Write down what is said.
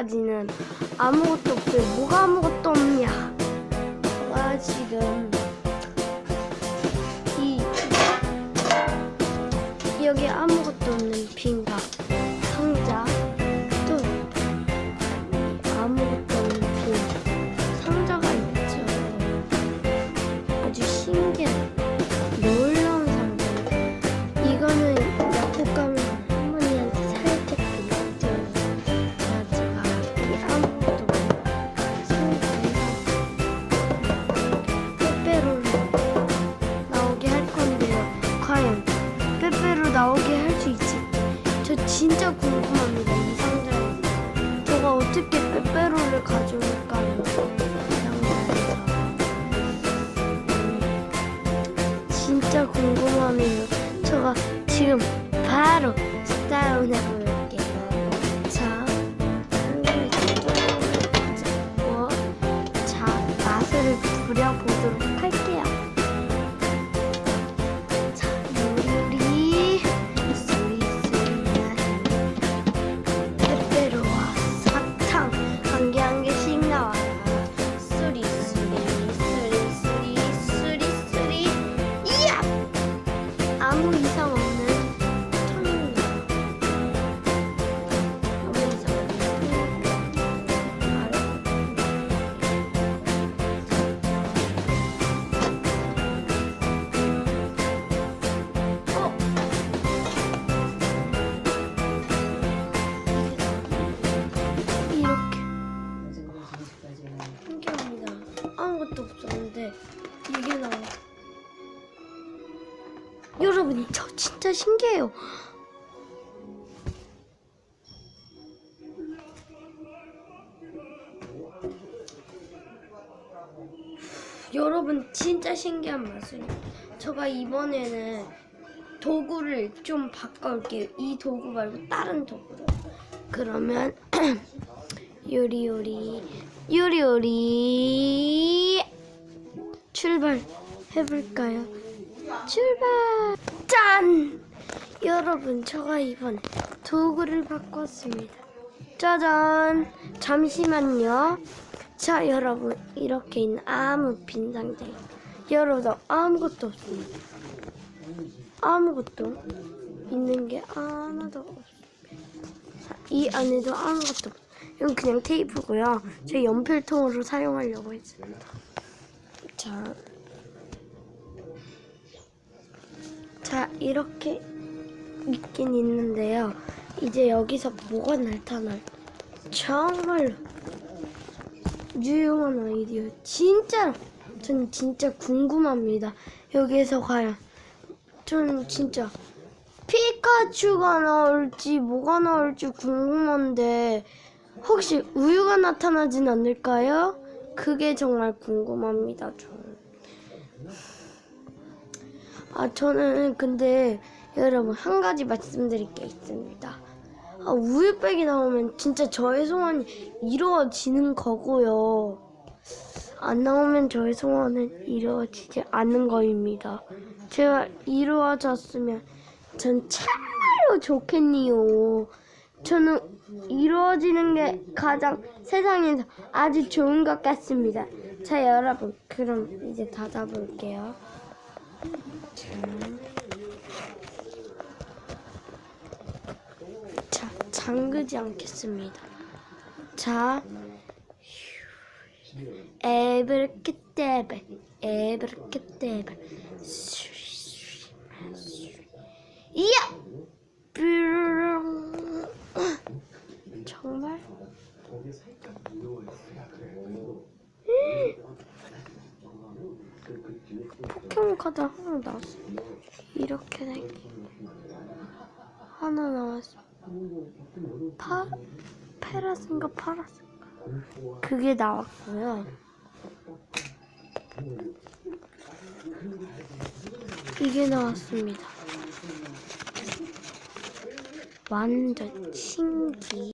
아직까지는 아무것도 없어요. 뭐가 아무것도 없냐? 와 지금 이 여기 아무 궁금합니다. 이 상자에서 제가 어떻게 빼빼로를 가져올까요? 이 상자에서 진짜 궁금하네요. 제가 지금 바로 다운 해볼게요. 자, 자 맛을 부려보도록 여러분, 저 진짜 신기해요. 여러분, 진짜 신기한 마술이에요. 제가 이번에는 도구를 좀 바꿔올게요. 이 도구 말고 다른 도구로. 그러면 요리요리 요리요리 출발 해볼까요? 출발! 짠! 여러분, 제가 이번에 도구를 바꿨습니다. 짜잔! 잠시만요. 자, 여러분, 이렇게 있는 아무 빈 상자. 여러분, 아무것도 없습니다. 아무것도 있는 게 하나도 없습니다. 자, 이 안에도 아무것도 없 이건 그냥 테이프고요. 제 연필통으로 사용하려고 했습니다. 자, 자 이렇게 있긴 있는데요. 이제 여기서 뭐가 나타날? 정말로 유용한 아이디어. 진짜로 전 진짜 궁금합니다. 여기에서 과연 저는 진짜 피카츄가 나올지 뭐가 나올지 궁금한데 혹시 우유가 나타나진 않을까요? 그게 정말 궁금합니다. 저는. 아 저는 근데 여러분 한 가지 말씀드릴 게 있습니다. 아, 우유백이 나오면 진짜 저의 소원이 이루어지는 거고요. 안 나오면 저의 소원은 이루어지지 않는 거입니다. 제발 이루어졌으면 전 참말로 좋겠니요. 저는 이루어지는 게 가장 세상에서 아주 좋은 것 같습니다. 자, 여러분, 그럼 이제 닫아볼게요. 자, 잠그지 않겠습니다. 자, 에브르케테베, 에브르케테베, 이야! 뾰로롱. 정말? 포켓몬 카드 하나 나왔어. 이렇게 생긴 하나 나왔어. 파 페라스인가 파라스인가 그게 나왔고요. 이게 나왔습니다. 완전 신기.